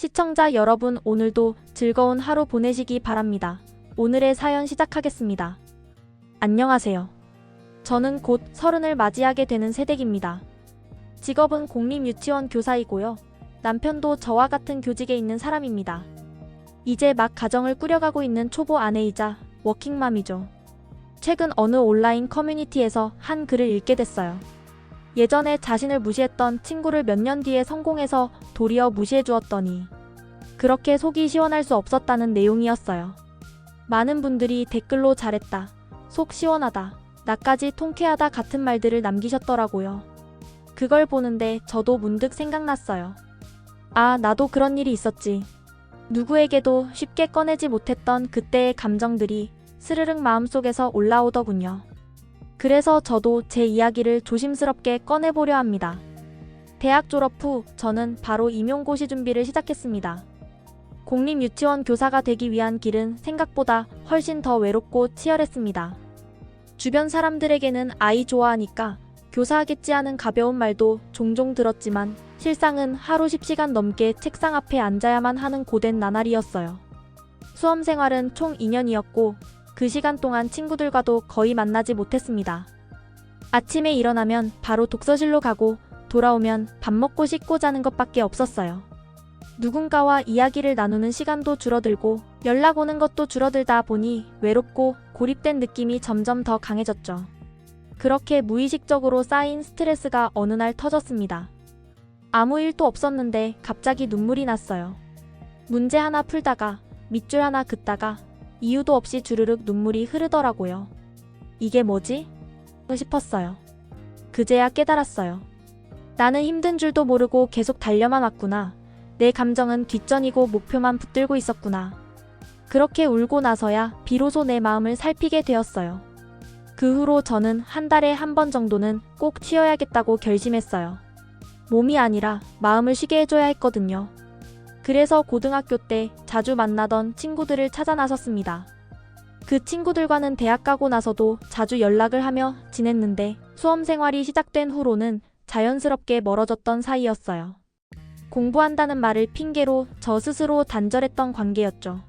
시청자 여러분 오늘도 즐거운 하루 보내시기 바랍니다. 오늘의 사연 시작하겠습니다. 안녕하세요. 저는 곧 서른을 맞이하게 되는 새댁입니다. 직업은 공립유치원 교사이고요. 남편도 저와 같은 교직에 있는 사람입니다. 이제 막 가정을 꾸려가고 있는 초보 아내이자 워킹맘이죠. 최근 어느 온라인 커뮤니티에서 한 글을 읽게 됐어요. 예전에 자신을 무시했던 친구를 몇 년 뒤에 성공해서 도리어 무시해 주었더니 그렇게 속이 시원할 수 없었다는 내용이었어요. 많은 분들이 댓글로 잘했다, 속 시원하다, 나까지 통쾌하다 같은 말들을 남기셨더라고요. 그걸 보는데 저도 문득 생각났어요. 아, 나도 그런 일이 있었지. 누구에게도 쉽게 꺼내지 못했던 그때의 감정들이 스르륵 마음속에서 올라오더군요. 그래서 저도 제 이야기를 조심스럽게 꺼내보려 합니다. 대학 졸업 후 저는 바로 임용고시 준비를 시작했습니다. 공립유치원 교사가 되기 위한 길은 생각보다 훨씬 더 외롭고 치열했습니다. 주변 사람들에게는 아이 좋아하니까 교사하겠지 하는 가벼운 말도 종종 들었지만 실상은 하루 10시간 넘게 책상 앞에 앉아야만 하는 고된 나날이었어요. 수험 생활은 총 2년이었고 그 시간 동안 친구들과도 거의 만나지 못했습니다. 아침에 일어나면 바로 독서실로 가고 돌아오면 밥 먹고 씻고 자는 것밖에 없었어요. 누군가와 이야기를 나누는 시간도 줄어들고 연락 오는 것도 줄어들다 보니 외롭고 고립된 느낌이 점점 더 강해졌죠. 그렇게 무의식적으로 쌓인 스트레스가 어느 날 터졌습니다. 아무 일도 없었는데 갑자기 눈물이 났어요. 문제 하나 풀다가 밑줄 하나 긋다가 이유도 없이 주르륵 눈물이 흐르더라고요. 이게 뭐지? 싶었어요. 그제야 깨달았어요. 나는 힘든 줄도 모르고 계속 달려만 왔구나. 내 감정은 뒷전이고 목표만 붙들고 있었구나. 그렇게 울고 나서야 비로소 내 마음을 살피게 되었어요. 그 후로 저는 한 달에 한 번 정도는 꼭 쉬어야겠다고 결심했어요. 몸이 아니라 마음을 쉬게 해줘야 했거든요. 그래서 고등학교 때 자주 만나던 친구들을 찾아 나섰습니다. 그 친구들과는 대학 가고 나서도 자주 연락을 하며 지냈는데 수험 생활이 시작된 후로는 자연스럽게 멀어졌던 사이였어요. 공부한다는 말을 핑계로 저 스스로 단절했던 관계였죠.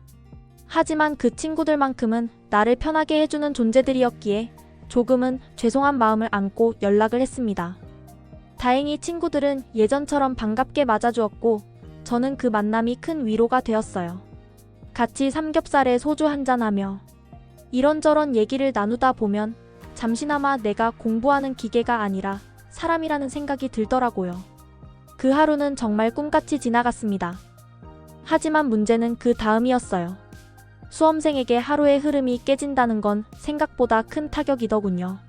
하지만 그 친구들만큼은 나를 편하게 해주는 존재들이었기에 조금은 죄송한 마음을 안고 연락을 했습니다. 다행히 친구들은 예전처럼 반갑게 맞아주었고 저는 그 만남이 큰 위로가 되었어요. 같이 삼겹살에 소주 한잔하며 이런저런 얘기를 나누다 보면 잠시나마 내가 공부하는 기계가 아니라 사람이라는 생각이 들더라고요. 그 하루는 정말 꿈같이 지나갔습니다. 하지만 문제는 그 다음이었어요. 수험생에게 하루의 흐름이 깨진다는 건 생각보다 큰 타격이더군요.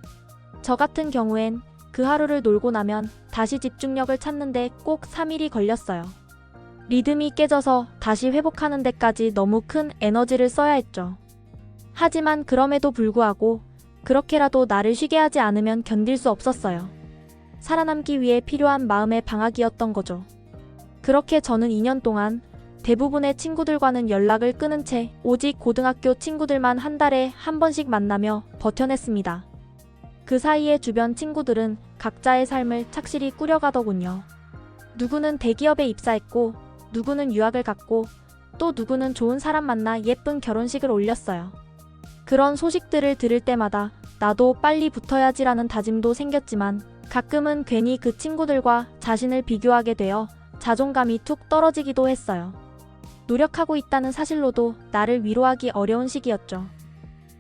저 같은 경우엔 그 하루를 놀고 나면 다시 집중력을 찾는데 꼭 3일이 걸렸어요. 리듬이 깨져서 다시 회복하는 데까지 너무 큰 에너지를 써야 했죠. 하지만 그럼에도 불구하고 그렇게라도 나를 쉬게 하지 않으면 견딜 수 없었어요. 살아남기 위해 필요한 마음의 방학이었던 거죠. 그렇게 저는 2년 동안 대부분의 친구들과는 연락을 끊은 채 오직 고등학교 친구들만 한 달에 한 번씩 만나며 버텨냈습니다. 그 사이에 주변 친구들은 각자의 삶을 착실히 꾸려가더군요. 누구는 대기업에 입사했고, 누구는 유학을 갔고, 또 누구는 좋은 사람 만나 예쁜 결혼식을 올렸어요. 그런 소식들을 들을 때마다 나도 빨리 붙어야지라는 다짐도 생겼지만 가끔은 괜히 그 친구들과 자신을 비교하게 되어 자존감이 툭 떨어지기도 했어요. 노력하고 있다는 사실로도 나를 위로하기 어려운 시기였죠.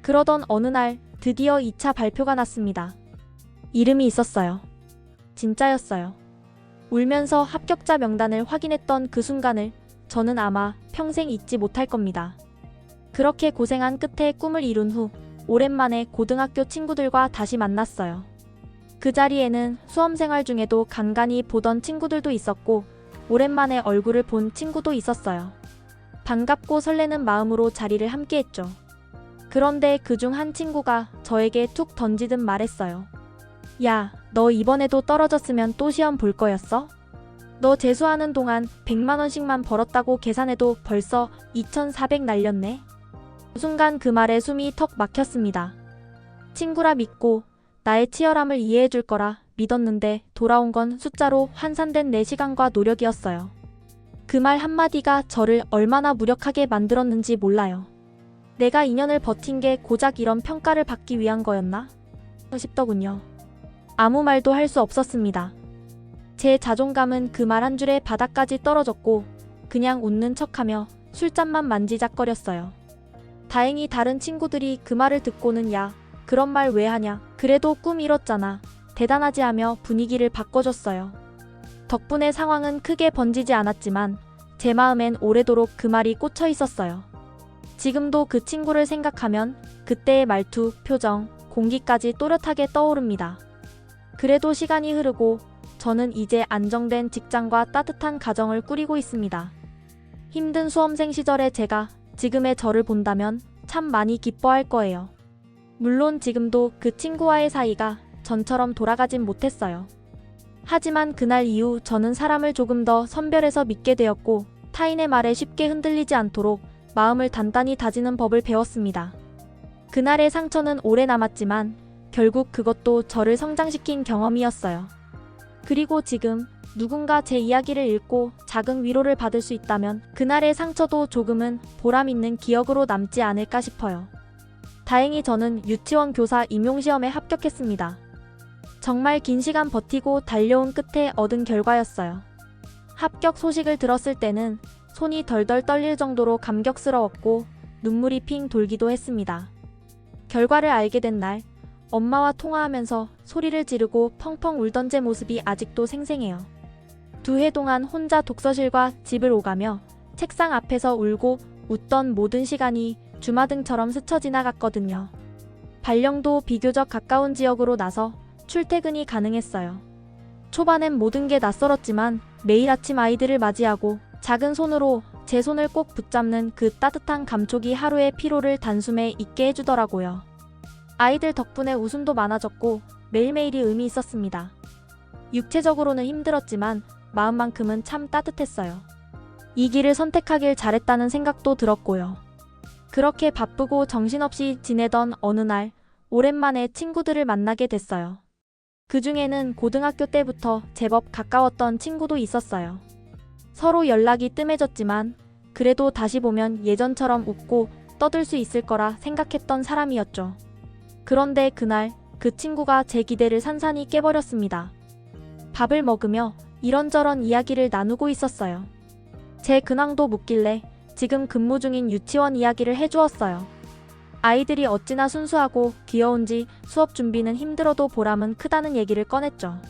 그러던 어느 날 드디어 2차 발표가 났습니다. 이름이 있었어요. 진짜였어요. 울면서 합격자 명단을 확인했던 그 순간을 저는 아마 평생 잊지 못할 겁니다. 그렇게 고생한 끝에 꿈을 이룬 후 오랜만에 고등학교 친구들과 다시 만났어요. 그 자리에는 수험 생활 중에도 간간히 보던 친구들도 있었고 오랜만에 얼굴을 본 친구도 있었어요. 반갑고 설레는 마음으로 자리를 함께했죠. 그런데 그 중 한 친구가 저에게 툭 던지듯 말했어요. 야, 너 이번에도 떨어졌으면 또 시험 볼 거였어? 너 재수하는 동안 100만원씩만 벌었다고 계산해도 벌써 2,400 날렸네? 순간 그 말에 숨이 턱 막혔습니다. 친구라 믿고 나의 치열함을 이해해 줄 거라 믿었는데 돌아온 건 숫자로 환산된 내 시간과 노력이었어요. 그 말 한마디가 저를 얼마나 무력하게 만들었는지 몰라요. 내가 2년을 버틴 게 고작 이런 평가를 받기 위한 거였나? 싶더군요. 아무 말도 할 수 없었습니다. 제 자존감은 그 말 한 줄에 바닥까지 떨어졌고 그냥 웃는 척하며 술잔만 만지작거렸어요. 다행히 다른 친구들이 그 말을 듣고는 야, 그런 말 왜 하냐. 그래도 꿈 이뤘잖아. 대단하지 하며 분위기를 바꿔줬어요. 덕분에 상황은 크게 번지지 않았지만 제 마음엔 오래도록 그 말이 꽂혀 있었어요. 지금도 그 친구를 생각하면 그때의 말투, 표정, 공기까지 또렷하게 떠오릅니다. 그래도 시간이 흐르고 저는 이제 안정된 직장과 따뜻한 가정을 꾸리고 있습니다. 힘든 수험생 시절의 제가 지금의 저를 본다면 참 많이 기뻐할 거예요. 물론 지금도 그 친구와의 사이가 전처럼 돌아가진 못했어요. 하지만 그날 이후 저는 사람을 조금 더 선별해서 믿게 되었고 타인의 말에 쉽게 흔들리지 않도록 마음을 단단히 다지는 법을 배웠습니다. 그날의 상처는 오래 남았지만 결국 그것도 저를 성장시킨 경험이었어요. 그리고 지금 누군가 제 이야기를 읽고 작은 위로를 받을 수 있다면 그날의 상처도 조금은 보람 있는 기억으로 남지 않을까 싶어요. 다행히 저는 유치원 교사 임용시험에 합격했습니다. 정말 긴 시간 버티고 달려온 끝에 얻은 결과였어요. 합격 소식을 들었을 때는 손이 덜덜 떨릴 정도로 감격스러웠고 눈물이 핑 돌기도 했습니다. 결과를 알게 된 날, 엄마와 통화하면서 소리를 지르고 펑펑 울던 제 모습이 아직도 생생해요. 두 해 동안 혼자 독서실과 집을 오가며 책상 앞에서 울고 웃던 모든 시간이 주마등처럼 스쳐 지나갔거든요. 발령도 비교적 가까운 지역으로 나서 출퇴근이 가능했어요. 초반엔 모든 게 낯설었지만 매일 아침 아이들을 맞이하고 작은 손으로 제 손을 꼭 붙잡는 그 따뜻한 감촉이 하루의 피로를 단숨에 잊게 해주더라고요. 아이들 덕분에 웃음도 많아졌고 매일매일이 의미 있었습니다. 육체적으로는 힘들었지만 마음만큼은 참 따뜻했어요. 이 길을 선택하길 잘했다는 생각도 들었고요. 그렇게 바쁘고 정신없이 지내던 어느 날 오랜만에 친구들을 만나게 됐어요. 그 중에는 고등학교 때부터 제법 가까웠던 친구도 있었어요. 서로 연락이 뜸해졌지만 그래도 다시 보면 예전처럼 웃고 떠들 수 있을 거라 생각했던 사람이었죠. 그런데 그날 그 친구가 제 기대를 산산히 깨버렸습니다. 밥을 먹으며 이런저런 이야기를 나누고 있었어요. 제 근황도 묻길래 지금 근무 중인 유치원 이야기를 해주었어요. 아이들이 어찌나 순수하고 귀여운지 수업 준비는 힘들어도 보람은 크다는 얘기를 꺼냈죠.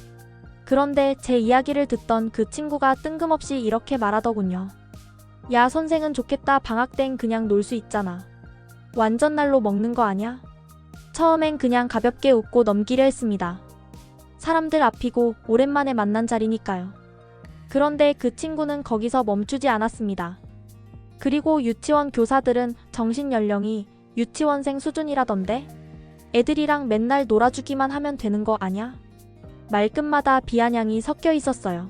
그런데 제 이야기를 듣던 그 친구가 뜬금없이 이렇게 말하더군요. 야, 선생은 좋겠다. 방학 땐 그냥 놀 수 있잖아. 완전 날로 먹는 거 아냐? 처음엔 그냥 가볍게 웃고 넘기려 했습니다. 사람들 앞이고 오랜만에 만난 자리니까요. 그런데 그 친구는 거기서 멈추지 않았습니다. 그리고 유치원 교사들은 정신 연령이 유치원생 수준이라던데? 애들이랑 맨날 놀아주기만 하면 되는 거 아냐? 말끝마다 비아냥이 섞여 있었어요.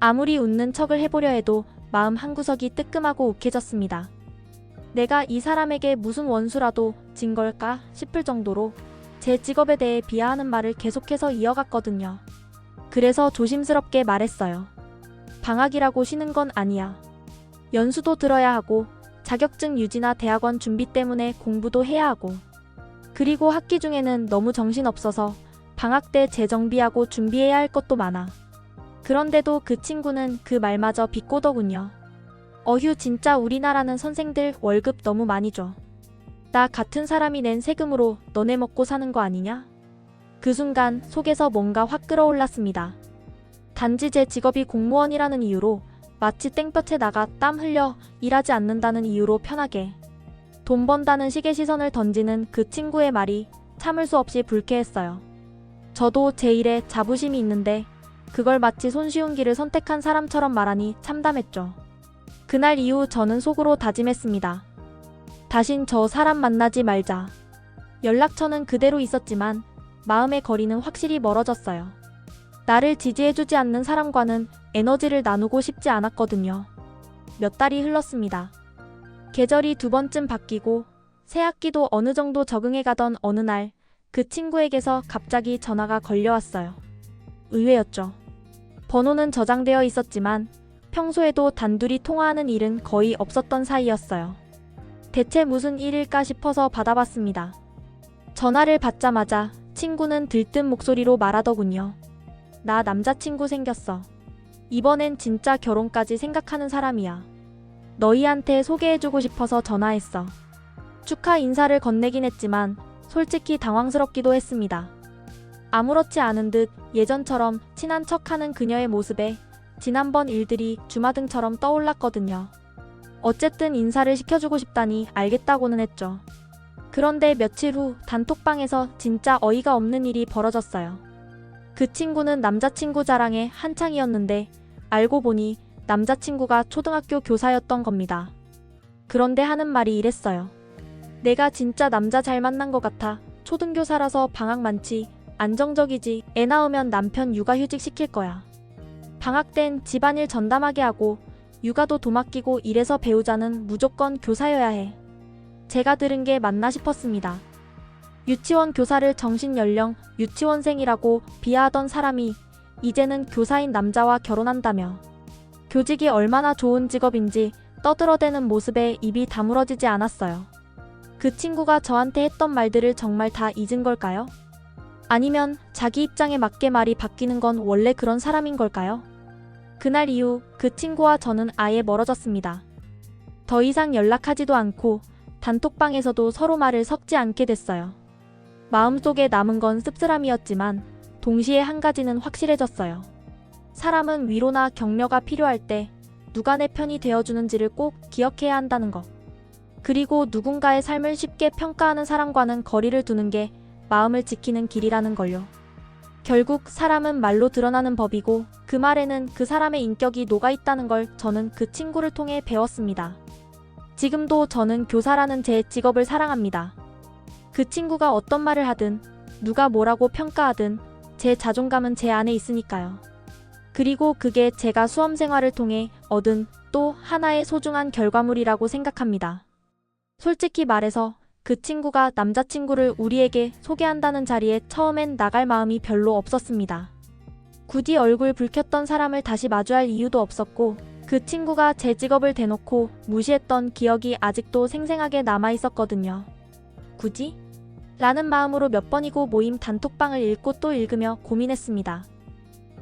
아무리 웃는 척을 해보려 해도 마음 한구석이 뜨끔하고 욱해졌습니다. 내가 이 사람에게 무슨 원수라도 진 걸까 싶을 정도로 제 직업에 대해 비하하는 말을 계속해서 이어갔거든요. 그래서 조심스럽게 말했어요. 방학이라고 쉬는 건 아니야. 연수도 들어야 하고 자격증 유지나 대학원 준비 때문에 공부도 해야 하고 그리고 학기 중에는 너무 정신없어서 방학 때 재정비하고 준비해야 할 것도 많아. 그런데도 그 친구는 그 말마저 비꼬더군요. 어휴 진짜 우리나라는 선생들 월급 너무 많이 줘. 나 같은 사람이 낸 세금으로 너네 먹고 사는 거 아니냐? 그 순간 속에서 뭔가 확 끌어올랐습니다. 단지 제 직업이 공무원이라는 이유로 마치 땡볕에 나가 땀 흘려 일하지 않는다는 이유로 편하게 돈 번다는 식의 시선을 던지는 그 친구의 말이 참을 수 없이 불쾌했어요. 저도 제 일에 자부심이 있는데 그걸 마치 손쉬운 길을 선택한 사람처럼 말하니 참담했죠. 그날 이후 저는 속으로 다짐했습니다. 다신 저 사람 만나지 말자. 연락처는 그대로 있었지만 마음의 거리는 확실히 멀어졌어요. 나를 지지해주지 않는 사람과는 에너지를 나누고 싶지 않았거든요. 몇 달이 흘렀습니다. 계절이 두 번쯤 바뀌고 새 학기도 어느 정도 적응해 가던 어느 날 그 친구에게서 갑자기 전화가 걸려왔어요. 의외였죠. 번호는 저장되어 있었지만 평소에도 단둘이 통화하는 일은 거의 없었던 사이였어요. 대체 무슨 일일까 싶어서 받아봤습니다. 전화를 받자마자 친구는 들뜬 목소리로 말하더군요. 나 남자친구 생겼어. 이번엔 진짜 결혼까지 생각하는 사람이야. 너희한테 소개해주고 싶어서 전화했어. 축하 인사를 건네긴 했지만 솔직히 당황스럽기도 했습니다. 아무렇지 않은 듯 예전처럼 친한 척 하는 그녀의 모습에 지난번 일들이 주마등처럼 떠올랐거든요. 어쨌든 인사를 시켜주고 싶다니 알겠다고는 했죠. 그런데 며칠 후 단톡방에서 진짜 어이가 없는 일이 벌어졌어요. 그 친구는 남자친구 자랑에 한창이었는데 알고 보니 남자친구가 초등학교 교사였던 겁니다. 그런데 하는 말이 이랬어요. 내가 진짜 남자 잘 만난 것 같아. 초등교사라서 방학 많지. 안정적이지. 애 낳으면 남편 육아휴직 시킬 거야. 방학 땐 집안일 전담하게 하고 육아도 도맡기고 이래서 배우자는 무조건 교사여야 해. 제가 들은 게 맞나 싶었습니다. 유치원 교사를 정신 연령 유치원생이라고 비하하던 사람이 이제는 교사인 남자와 결혼한다며 교직이 얼마나 좋은 직업인지 떠들어대는 모습에 입이 다물어지지 않았어요. 그 친구가 저한테 했던 말들을 정말 다 잊은 걸까요? 아니면 자기 입장에 맞게 말이 바뀌는 건 원래 그런 사람인 걸까요? 그날 이후 그 친구와 저는 아예 멀어졌습니다. 더 이상 연락하지도 않고 단톡방에서도 서로 말을 섞지 않게 됐어요. 마음속에 남은 건 씁쓸함이었지만 동시에 한 가지는 확실해졌어요. 사람은 위로나 격려가 필요할 때 누가 내 편이 되어주는지를 꼭 기억해야 한다는 것. 그리고 누군가의 삶을 쉽게 평가하는 사람과는 거리를 두는 게 마음을 지키는 길이라는 걸요. 결국 사람은 말로 드러나는 법이고 그 말에는 그 사람의 인격이 녹아 있다는 걸 저는 그 친구를 통해 배웠습니다. 지금도 저는 교사라는 제 직업을 사랑합니다. 그 친구가 어떤 말을 하든 누가 뭐라고 평가하든 제 자존감은 제 안에 있으니까요. 그리고 그게 제가 수험 생활을 통해 얻은 또 하나의 소중한 결과물이라고 생각합니다. 솔직히 말해서 그 친구가 남자친구를 우리에게 소개한다는 자리에 처음엔 나갈 마음이 별로 없었습니다. 굳이 얼굴 붉혔던 사람을 다시 마주할 이유도 없었고 그 친구가 제 직업을 대놓고 무시했던 기억이 아직도 생생하게 남아 있었거든요. 굳이? 라는 마음으로 몇 번이고 모임 단톡방을 읽고 또 읽으며 고민했습니다.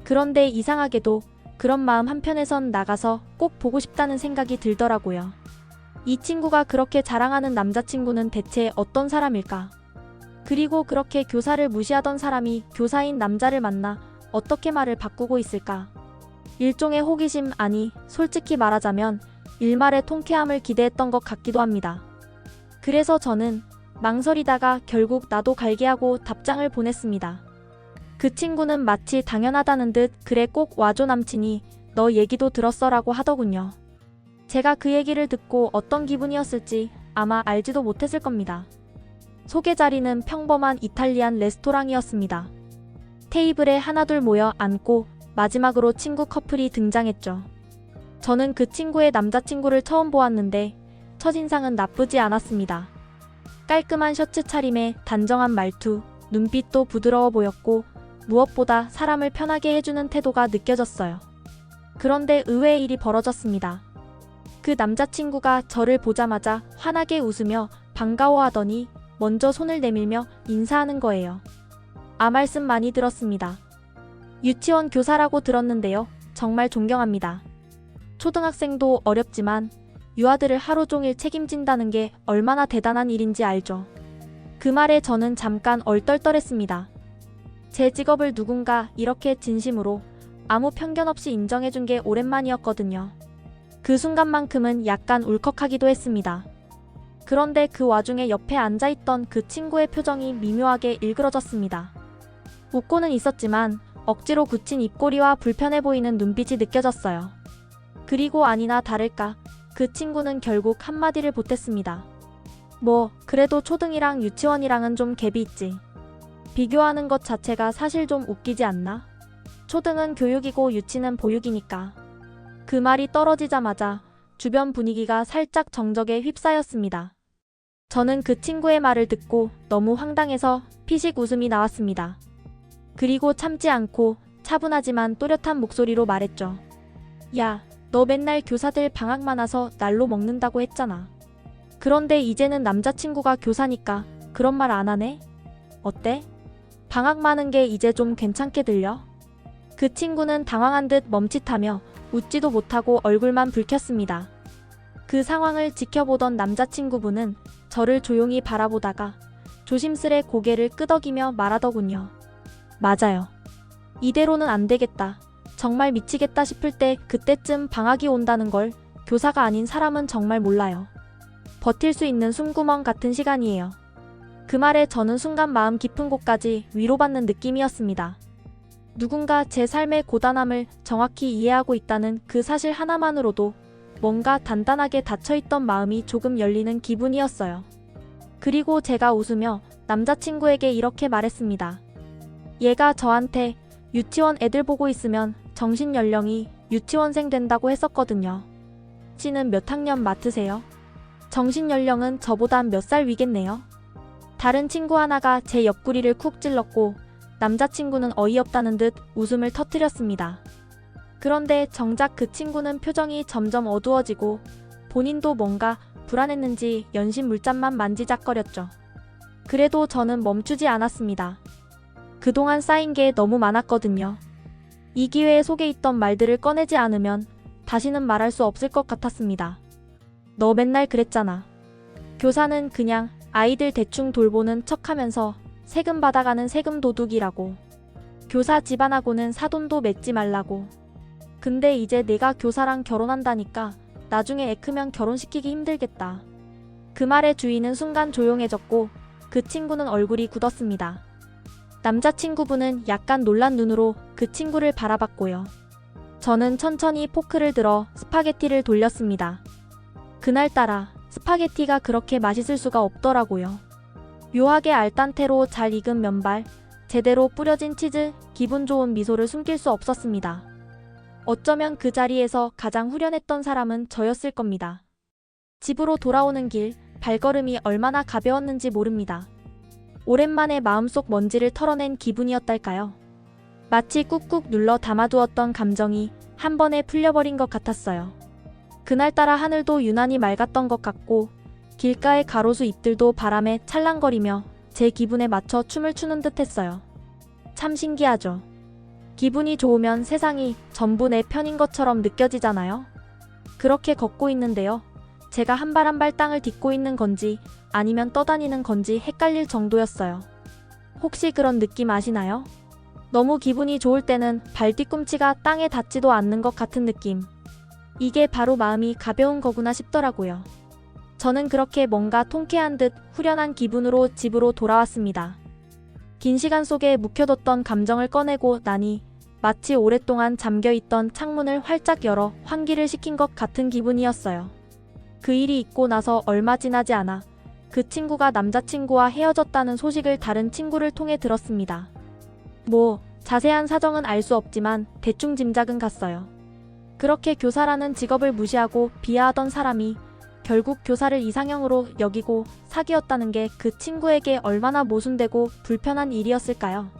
그런데 이상하게도 그런 마음 한편에선 나가서 꼭 보고 싶다는 생각이 들더라고요. 이 친구가 그렇게 자랑하는 남자친구는 대체 어떤 사람일까? 그리고 그렇게 교사를 무시하던 사람이 교사인 남자를 만나 어떻게 말을 바꾸고 있을까? 일종의 호기심 아니 솔직히 말하자면 일말의 통쾌함을 기대했던 것 같기도 합니다. 그래서 저는 망설이다가 결국 나도 갈게 하고 답장을 보냈습니다. 그 친구는 마치 당연하다는 듯 그래 꼭 와줘 남친이 너 얘기도 들었어라고 하더군요. 제가 그 얘기를 듣고 어떤 기분이었을지 아마 알지도 못했을 겁니다. 소개 자리는 평범한 이탈리안 레스토랑이었습니다. 테이블에 하나둘 모여 앉고 마지막으로 친구 커플이 등장했죠. 저는 그 친구의 남자친구를 처음 보았는데 첫인상은 나쁘지 않았습니다. 깔끔한 셔츠 차림에 단정한 말투, 눈빛도 부드러워 보였고 무엇보다 사람을 편하게 해주는 태도가 느껴졌어요. 그런데 의외의 일이 벌어졌습니다. 그 남자친구가 저를 보자마자 환하게 웃으며 반가워하더니 먼저 손을 내밀며 인사하는 거예요. 아 말씀 많이 들었습니다. 유치원 교사라고 들었는데요. 정말 존경합니다. 초등학생도 어렵지만 유아들을 하루 종일 책임진다는 게 얼마나 대단한 일인지 알죠. 그 말에 저는 잠깐 얼떨떨했습니다. 제 직업을 누군가 이렇게 진심으로 아무 편견 없이 인정해준 게 오랜만이었거든요. 그 순간만큼은 약간 울컥하기도 했습니다. 그런데 그 와중에 옆에 앉아있던 그 친구의 표정이 미묘하게 일그러졌습니다. 웃고는 있었지만 억지로 굳힌 입꼬리와 불편해 보이는 눈빛이 느껴졌어요. 그리고 아니나 다를까 그 친구는 결국 한마디를 보탰습니다. 뭐 그래도 초등이랑 유치원이랑은 좀 갭이 있지. 비교하는 것 자체가 사실 좀 웃기지 않나? 초등은 교육이고 유치는 보육이니까. 그 말이 떨어지자마자 주변 분위기가 살짝 정적에 휩싸였습니다. 저는 그 친구의 말을 듣고 너무 황당해서 피식 웃음이 나왔습니다. 그리고 참지 않고 차분하지만 또렷한 목소리로 말했죠. 야, 너 맨날 교사들 방학 많아서 날로 먹는다고 했잖아. 그런데 이제는 남자친구가 교사니까 그런 말 안 하네? 어때? 방학 많은 게 이제 좀 괜찮게 들려? 그 친구는 당황한 듯 멈칫하며 웃지도 못하고 얼굴만 붉혔습니다. 그 상황을 지켜보던 남자친구분은 저를 조용히 바라보다가 조심스레 고개를 끄덕이며 말하더군요. 맞아요. 이대로는 안 되겠다. 정말 미치겠다 싶을 때 그때쯤 방학이 온다는 걸 교사가 아닌 사람은 정말 몰라요. 버틸 수 있는 숨구멍 같은 시간이에요. 그 말에 저는 순간 마음 깊은 곳까지 위로받는 느낌이었습니다. 누군가 제 삶의 고단함을 정확히 이해하고 있다는 그 사실 하나만으로도 뭔가 단단하게 닫혀있던 마음이 조금 열리는 기분이었어요. 그리고 제가 웃으며 남자친구에게 이렇게 말했습니다. 얘가 저한테 유치원 애들 보고 있으면 정신 연령이 유치원생 된다고 했었거든요. 씨는 몇 학년 맡으세요? 정신 연령은 저보다 몇살 위겠네요. 다른 친구 하나가 제 옆구리를 쿡 찔렀고 남자친구는 어이없다는 듯 웃음을 터뜨렸습니다. 그런데 정작 그 친구는 표정이 점점 어두워지고 본인도 뭔가 불안했는지 연신 물잔만 만지작거렸죠. 그래도 저는 멈추지 않았습니다. 그동안 쌓인 게 너무 많았거든요. 이 기회에 속에 있던 말들을 꺼내지 않으면 다시는 말할 수 없을 것 같았습니다. 너 맨날 그랬잖아. 교사는 그냥 아이들 대충 돌보는 척 하면서 세금 받아가는 세금 도둑이라고. 교사 집안하고는 사돈도 맺지 말라고. 근데 이제 내가 교사랑 결혼한다니까 나중에 애 크면 결혼시키기 힘들겠다. 그 말에 주인은 순간 조용해졌고 그 친구는 얼굴이 굳었습니다. 남자친구분은 약간 놀란 눈으로 그 친구를 바라봤고요. 저는 천천히 포크를 들어 스파게티를 돌렸습니다. 그날따라 스파게티가 그렇게 맛있을 수가 없더라고요. 묘하게 알단테로 잘 익은 면발, 제대로 뿌려진 치즈, 기분 좋은 미소를 숨길 수 없었습니다. 어쩌면 그 자리에서 가장 후련했던 사람은 저였을 겁니다. 집으로 돌아오는 길, 발걸음이 얼마나 가벼웠는지 모릅니다. 오랜만에 마음속 먼지를 털어낸 기분이었달까요? 마치 꾹꾹 눌러 담아두었던 감정이 한 번에 풀려버린 것 같았어요. 그날따라 하늘도 유난히 맑았던 것 같고 길가의 가로수 잎들도 바람에 찰랑거리며 제 기분에 맞춰 춤을 추는 듯 했어요. 참 신기하죠. 기분이 좋으면 세상이 전부 내 편인 것처럼 느껴지잖아요. 그렇게 걷고 있는데요. 제가 한 발 한 발 땅을 딛고 있는 건지 아니면 떠다니는 건지 헷갈릴 정도였어요. 혹시 그런 느낌 아시나요? 너무 기분이 좋을 때는 발 뒤꿈치가 땅에 닿지도 않는 것 같은 느낌. 이게 바로 마음이 가벼운 거구나 싶더라고요. 저는 그렇게 뭔가 통쾌한 듯 후련한 기분으로 집으로 돌아왔습니다. 긴 시간 속에 묵혀뒀던 감정을 꺼내고 나니 마치 오랫동안 잠겨있던 창문을 활짝 열어 환기를 시킨 것 같은 기분이었어요. 그 일이 있고 나서 얼마 지나지 않아 그 친구가 남자친구와 헤어졌다는 소식을 다른 친구를 통해 들었습니다. 뭐, 자세한 사정은 알 수 없지만 대충 짐작은 갔어요. 그렇게 교사라는 직업을 무시하고 비하하던 사람이 결국 교사를 이상형으로 여기고 사귀었다는 게 그 친구에게 얼마나 모순되고 불편한 일이었을까요?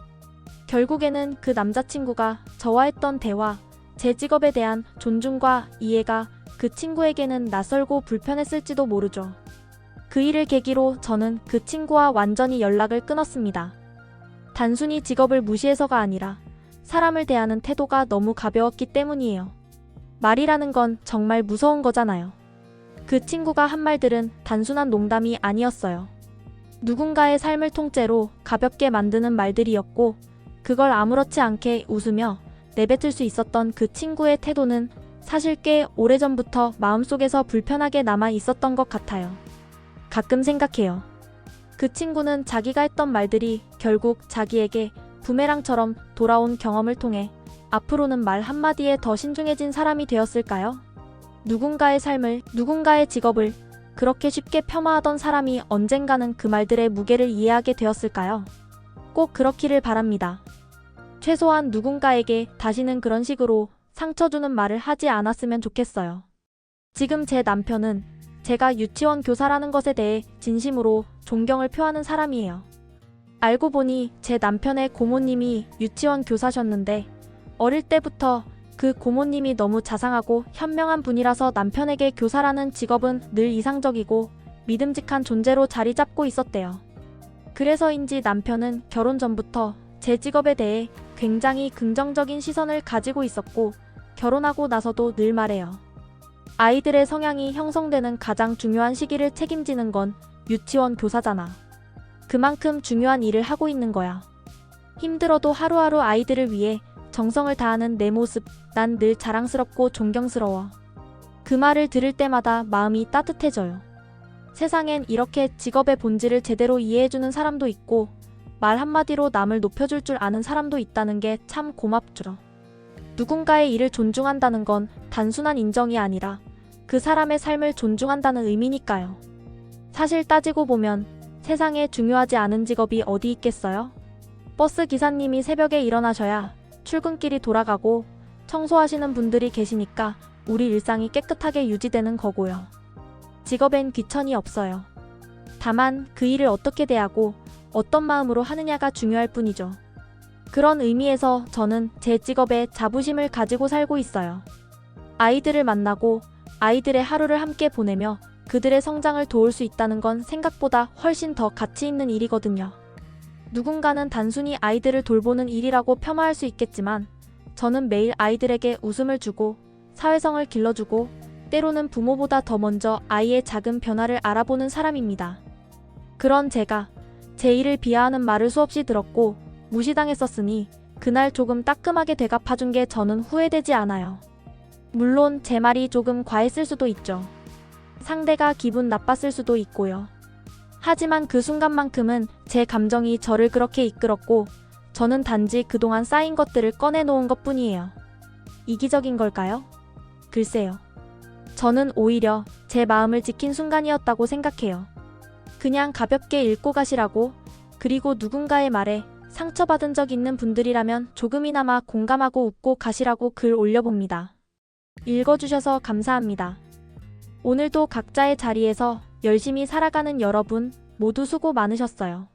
결국에는 그 남자친구가 저와 했던 대화, 제 직업에 대한 존중과 이해가 그 친구에게는 낯설고 불편했을지도 모르죠. 그 일을 계기로 저는 그 친구와 완전히 연락을 끊었습니다. 단순히 직업을 무시해서가 아니라 사람을 대하는 태도가 너무 가벼웠기 때문이에요. 말이라는 건 정말 무서운 거잖아요. 그 친구가 한 말들은 단순한 농담이 아니었어요. 누군가의 삶을 통째로 가볍게 만드는 말들이었고, 그걸 아무렇지 않게 웃으며 내뱉을 수 있었던 그 친구의 태도는 사실 꽤 오래전부터 마음속에서 불편하게 남아 있었던 것 같아요. 가끔 생각해요. 그 친구는 자기가 했던 말들이 결국 자기에게 부메랑처럼 돌아온 경험을 통해 앞으로는 말 한마디에 더 신중해진 사람이 되었을까요? 누군가의 삶을, 누군가의 직업을 그렇게 쉽게 폄하하던 사람이 언젠가는 그 말들의 무게를 이해하게 되었을까요? 꼭 그렇기를 바랍니다. 최소한 누군가에게 다시는 그런 식으로 상처 주는 말을 하지 않았으면 좋겠어요. 지금 제 남편은 제가 유치원 교사라는 것에 대해 진심으로 존경을 표하는 사람이에요. 알고 보니 제 남편의 고모님이 유치원 교사셨는데 어릴 때부터 그 고모님이 너무 자상하고 현명한 분이라서 남편에게 교사라는 직업은 늘 이상적이고 믿음직한 존재로 자리 잡고 있었대요. 그래서인지 남편은 결혼 전부터 제 직업에 대해 굉장히 긍정적인 시선을 가지고 있었고 결혼하고 나서도 늘 말해요. 아이들의 성향이 형성되는 가장 중요한 시기를 책임지는 건 유치원 교사잖아. 그만큼 중요한 일을 하고 있는 거야. 힘들어도 하루하루 아이들을 위해 정성을 다하는 내 모습, 난 늘 자랑스럽고 존경스러워. 그 말을 들을 때마다 마음이 따뜻해져요. 세상엔 이렇게 직업의 본질을 제대로 이해해주는 사람도 있고, 말 한마디로 남을 높여줄 줄 아는 사람도 있다는 게 참 고맙죠. 누군가의 일을 존중한다는 건 단순한 인정이 아니라 그 사람의 삶을 존중한다는 의미니까요. 사실 따지고 보면 세상에 중요하지 않은 직업이 어디 있겠어요? 버스 기사님이 새벽에 일어나셔야 출근길이 돌아가고 청소하시는 분들이 계시니까 우리 일상이 깨끗하게 유지되는 거고요. 직업엔 귀천이 없어요. 다만 그 일을 어떻게 대하고 어떤 마음으로 하느냐가 중요할 뿐이죠. 그런 의미에서 저는 제 직업에 자부심을 가지고 살고 있어요. 아이들을 만나고 아이들의 하루를 함께 보내며 그들의 성장을 도울 수 있다는 건 생각보다 훨씬 더 가치 있는 일이거든요. 누군가는 단순히 아이들을 돌보는 일이라고 폄하할 수 있겠지만 저는 매일 아이들에게 웃음을 주고 사회성을 길러주고 때로는 부모보다 더 먼저 아이의 작은 변화를 알아보는 사람입니다. 그런 제가 제 일을 비하하는 말을 수없이 들었고 무시당했었으니 그날 조금 따끔하게 대갚아준 게 저는 후회되지 않아요. 물론 제 말이 조금 과했을 수도 있죠. 상대가 기분 나빴을 수도 있고요. 하지만 그 순간만큼은 제 감정이 저를 그렇게 이끌었고 저는 단지 그동안 쌓인 것들을 꺼내놓은 것 뿐이에요. 이기적인 걸까요? 글쎄요. 저는 오히려 제 마음을 지킨 순간이었다고 생각해요. 그냥 가볍게 읽고 가시라고 그리고 누군가의 말에 상처받은 적 있는 분들이라면 조금이나마 공감하고 웃고 가시라고 글 올려봅니다. 읽어주셔서 감사합니다. 오늘도 각자의 자리에서 열심히 살아가는 여러분 모두 수고 많으셨어요.